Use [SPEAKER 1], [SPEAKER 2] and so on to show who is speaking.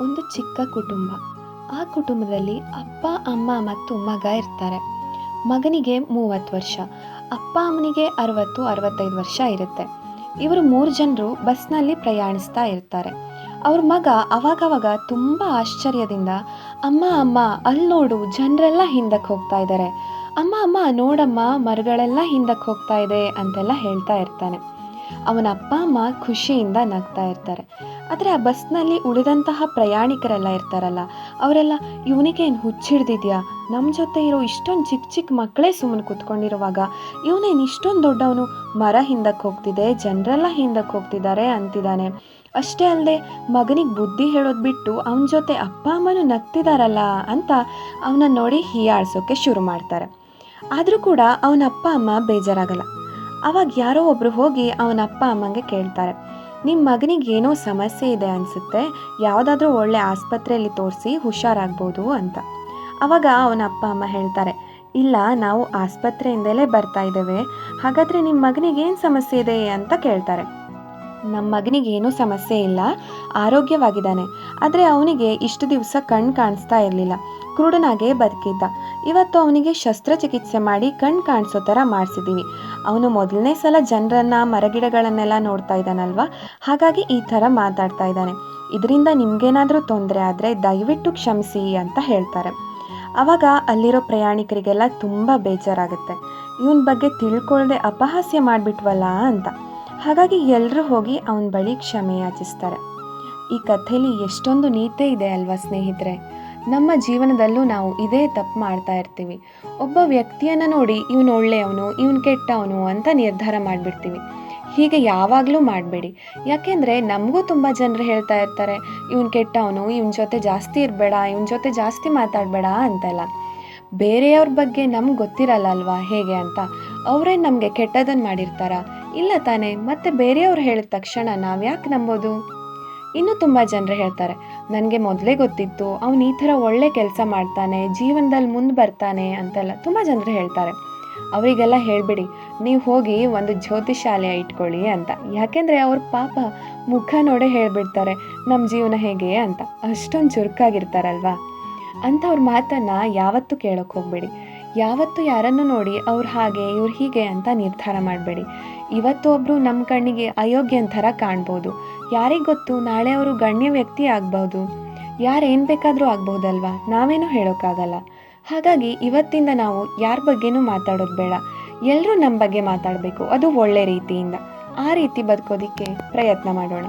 [SPEAKER 1] ಒಂದು ಚಿಕ್ಕ ಕುಟುಂಬ. ಆ ಕುಟುಂಬದಲ್ಲಿ ಅಪ್ಪ, ಅಮ್ಮ ಮತ್ತು ಮಗ ಇರ್ತಾರೆ. ಮಗನಿಗೆ ಮೂವತ್ತು ವರ್ಷ, ಅಪ್ಪ ಅಮ್ಮನಿಗೆ ಅರವತ್ತು, ಅರವತ್ತೈದು ವರ್ಷ ಇರುತ್ತೆ. ಇವರು ಮೂರು ಜನರು ಬಸ್ನಲ್ಲಿ ಪ್ರಯಾಣಿಸ್ತಾ ಇರ್ತಾರೆ. ಅವ್ರ ಮಗ ಅವಾಗವಾಗ ತುಂಬ ಆಶ್ಚರ್ಯದಿಂದ, ಅಮ್ಮ ಅಮ್ಮ, ಅಲ್ಲಿ ನೋಡು, ಜನರೆಲ್ಲ ಹಿಂದಕ್ಕೆ ಹೋಗ್ತಾ ಇದ್ದಾರೆ ಅಮ್ಮ ಅಮ್ಮ, ನೋಡಮ್ಮ, ಮರಗಳೆಲ್ಲ ಹಿಂದಕ್ಕೆ ಹೋಗ್ತಾ ಇದೆ ಅಂತೆಲ್ಲ ಹೇಳ್ತಾ ಇರ್ತಾನೆ. ಅವನ ಅಪ್ಪ, ಅಮ್ಮ ಖುಷಿಯಿಂದ ನಗ್ತಾ ಇರ್ತಾರೆ. ಆದರೆ ಆ ಬಸ್ನಲ್ಲಿ ಉಳಿದಂತಹ ಪ್ರಯಾಣಿಕರೆಲ್ಲ ಇರ್ತಾರಲ್ಲ, ಅವರೆಲ್ಲ, ಇವನಿಗೆ ಏನು ಹುಚ್ಚಿಡ್ದಿದ್ಯಾ? ನಮ್ಮ ಜೊತೆ ಇರೋ ಇಷ್ಟೊಂದು ಚಿಕ್ಕ ಚಿಕ್ಕ ಮಕ್ಕಳೇ ಸುಮ್ಮನೆ ಕೂತ್ಕೊಂಡಿರುವಾಗ ಇವನೇನು ಇಷ್ಟೊಂದು ದೊಡ್ಡವನು? ಮರ ಹಿಂದಕ್ಕೆ ಹೋಗ್ತಿದೆ, ಜನರೆಲ್ಲ ಹಿಂದಕ್ಕೆ ಹೋಗ್ತಿದ್ದಾರೆ ಅಂತಿದ್ದಾನೆ. ಅಷ್ಟೇ ಅಲ್ಲದೆ ಮಗನಿಗೆ ಬುದ್ಧಿ ಹೇಳೋದು ಬಿಟ್ಟು ಅವನ ಜೊತೆ ಅಪ್ಪ, ಅಮ್ಮನೂ ನಗ್ತಿದಾರಲ್ಲ ಅಂತ ಅವನ ನೋಡಿ ಹೀಯಾಳ್ಸೋಕ್ಕೆ ಶುರು ಮಾಡ್ತಾರೆ. ಆದರೂ ಕೂಡ ಅವನ ಅಪ್ಪ, ಅಮ್ಮ ಬೇಜಾರಾಗಲ್ಲ. ಅವಾಗ ಯಾರೋ ಒಬ್ಬರು ಹೋಗಿ ಅವನ ಅಪ್ಪ ಅಮ್ಮಂಗೆ ಕೇಳ್ತಾರೆ ನಿಮ್ಮ ಮಗನಿಗೆ ಏನೋ ಸಮಸ್ಯೆ ಇದೆ ಅನಿಸುತ್ತೆ, ಯಾವುದಾದ್ರೂ ಒಳ್ಳೆ ಆಸ್ಪತ್ರೆಯಲ್ಲಿ ತೋರಿಸಿ ಹುಷಾರಾಗ್ಬೋದು ಅಂತ. ಅವಾಗ ಅವನ ಅಪ್ಪ ಅಮ್ಮ ಹೇಳ್ತಾರೆ, ಇಲ್ಲ, ನಾವು ಆಸ್ಪತ್ರೆಯಿಂದಲೇ ಬರ್ತಾ ಇದ್ದೇವೆ, ಹಾಗಾದರೆ ನಿಮ್ಮ ಮಗನಿಗೆ ಏನು ಸಮಸ್ಯೆ ಇದೆ ಅಂತ ಕೇಳ್ತಾರೆ. ನಮ್ಮ ಮಗನಿಗೆ ಏನೂ ಸಮಸ್ಯೆ ಇಲ್ಲ, ಆರೋಗ್ಯವಾಗಿದ್ದಾನೆ, ಆದರೆ ಅವನಿಗೆ ಇಷ್ಟು ದಿವಸ ಕಣ್ಣು ಕಾಣಿಸ್ತಾ ಇರಲಿಲ್ಲ, ಕ್ರೂಡನಾಗೆ ಬದುಕಿದ್ದ, ಇವತ್ತು ಅವನಿಗೆ ಶಸ್ತ್ರಚಿಕಿತ್ಸೆ ಮಾಡಿ ಕಣ್ಣು ಕಾಣಿಸೋ ಥರ ಮಾಡಿಸಿದ್ದೀವಿ ಅವನು ಮೊದಲನೇ ಸಲ ಜನರನ್ನ, ಮರಗಿಡಗಳನ್ನೆಲ್ಲ ನೋಡ್ತಾ ಇದ್ದಾನಲ್ವಾ? ಹಾಗಾಗಿ ಈ ಥರ ಮಾತಾಡ್ತಾ ಇದ್ದಾನೆ. ಇದರಿಂದ ನಿಮಗೇನಾದರೂ ತೊಂದರೆ ಆದರೆ ದಯವಿಟ್ಟು ಕ್ಷಮಿಸಿ ಅಂತ ಹೇಳ್ತಾರೆ. ಆವಾಗ ಅಲ್ಲಿರೋ ಪ್ರಯಾಣಿಕರಿಗೆಲ್ಲ ತುಂಬ ಬೇಜಾರಾಗುತ್ತೆ. ಇವನ ಬಗ್ಗೆ ತಿಳ್ಕೊಳ್ಳದೆ ಅಪಹಾಸ್ಯ ಮಾಡಿಬಿಟ್ವಲ್ಲ ಅಂತ. ಹಾಗಾಗಿ ಎಲ್ಲರೂ ಹೋಗಿ ಅವನ ಬಳಿ ಕ್ಷಮೆ ಯಾಚಿಸ್ತಾರೆ. ಈ ಕಥೆಯಲ್ಲಿ ಎಷ್ಟೊಂದು ನೀತೆ ಇದೆ ಅಲ್ವಾ ಸ್ನೇಹಿತರೆ? ನಮ್ಮ ಜೀವನದಲ್ಲೂ ನಾವು ಇದೇ ತಪ್ಪು ಮಾಡ್ತಾ ಇರ್ತೀವಿ. ಒಬ್ಬ ವ್ಯಕ್ತಿಯನ್ನು ನೋಡಿ ಇವನು ಒಳ್ಳೆಯವನು, ಇವನು ಕೆಟ್ಟವನು ಅಂತ ನಿರ್ಧಾರ ಮಾಡಿಬಿಡ್ತೀವಿ. ಹೀಗೆ ಯಾವಾಗಲೂ ಮಾಡಬೇಡಿ. ಯಾಕೆಂದರೆ ನಮಗೂ ತುಂಬ ಜನರು ಹೇಳ್ತಾ ಇರ್ತಾರೆ, ಇವನು ಕೆಟ್ಟವನು, ಇವನ ಜೊತೆ ಜಾಸ್ತಿ ಇರಬೇಡ, ಇವನ ಜೊತೆ ಜಾಸ್ತಿ ಮಾತಾಡಬೇಡ ಅಂತೆಲ್ಲ. ಬೇರೆಯವ್ರ ಬಗ್ಗೆ ನಮ್ಗೆ ಗೊತ್ತಿರಲ್ಲ ಅಲ್ವಾ ಹೇಗೆ ಅಂತ? ಅವರೇ ನಮಗೆ ಕೆಟ್ಟದನ್ನು ಮಾಡಿರ್ತಾರ? ಇಲ್ಲ ತಾನೇ, ಮತ್ತೆ ಬೇರೆಯವ್ರು ಹೇಳಿದ ತಕ್ಷಣ ನಾವು ಯಾಕೆ ನಂಬೋದು? ಇನ್ನೂ ತುಂಬ ಜನರು ಹೇಳ್ತಾರೆ, ನನಗೆ ಮೊದಲೇ ಗೊತ್ತಿತ್ತು, ಅವನು ಈ ಥರ ಒಳ್ಳೆ ಕೆಲಸ ಮಾಡ್ತಾನೆ ಜೀವನದಲ್ಲಿ ಮುಂದೆ ಬರ್ತಾನೆ ಅಂತೆಲ್ಲ ತುಂಬ ಜನರು ಹೇಳ್ತಾರೆ. ಅವರಿಗೆಲ್ಲ ಹೇಳಿಬಿಡಿ, ನೀವು ಹೋಗಿ ಒಂದು ಜ್ಯೋತಿಶಾಲೆ ಇಟ್ಕೊಳ್ಳಿ ಅಂತ. ಯಾಕೆಂದರೆ ಅವ್ರ ಪಾಪ ಮುಖ ನೋಡೇ ಹೇಳಿಬಿಡ್ತಾರೆ ನಮ್ಮ ಜೀವನ ಹೇಗೆ ಅಂತ. ಅಷ್ಟೊಂದು ಚುರುಕಾಗಿರ್ತಾರಲ್ವಾ? ಅಂಥವ್ರ ಮಾತನ್ನು ಯಾವತ್ತೂ ಕೇಳೋಕ್ಕೆ ಹೋಗಬೇಡಿ. ಯಾವತ್ತೂ ಯಾರನ್ನು ನೋಡಿ ಅವ್ರು ಹಾಗೆ, ಇವ್ರು ಹೀಗೆ ಅಂತ ನಿರ್ಧಾರ ಮಾಡಬೇಡಿ. ಇವತ್ತು ಒಬ್ಬರು ನಮ್ಮ ಕಣ್ಣಿಗೆ ಅಯೋಗ್ಯ ಥರ ಕಾಣ್ಬೋದು. ಯಾರಿಗೆ ಗೊತ್ತು? ನಾಳೆ ಅವರು ಗಣ್ಯ ವ್ಯಕ್ತಿ ಆಗ್ಬೋದು. ಯಾರೇನು ಬೇಕಾದರೂ ಆಗ್ಬೋದಲ್ವಾ? ನಾವೇನು ಹೇಳೋಕ್ಕಾಗಲ್ಲ. ಹಾಗಾಗಿ ಇವತ್ತಿಂದ ನಾವು ಯಾರ ಬಗ್ಗೆನೂ ಮಾತಾಡೋದು ಬೇಡ. ಎಲ್ಲರೂ ನಮ್ಮ ಬಗ್ಗೆ ಮಾತಾಡಬೇಕು. ಅದು ಒಳ್ಳೆ ರೀತಿಯಿಂದ. ಆ ರೀತಿ ಬದುಕೋದಕ್ಕೆ ಪ್ರಯತ್ನ ಮಾಡೋಣ.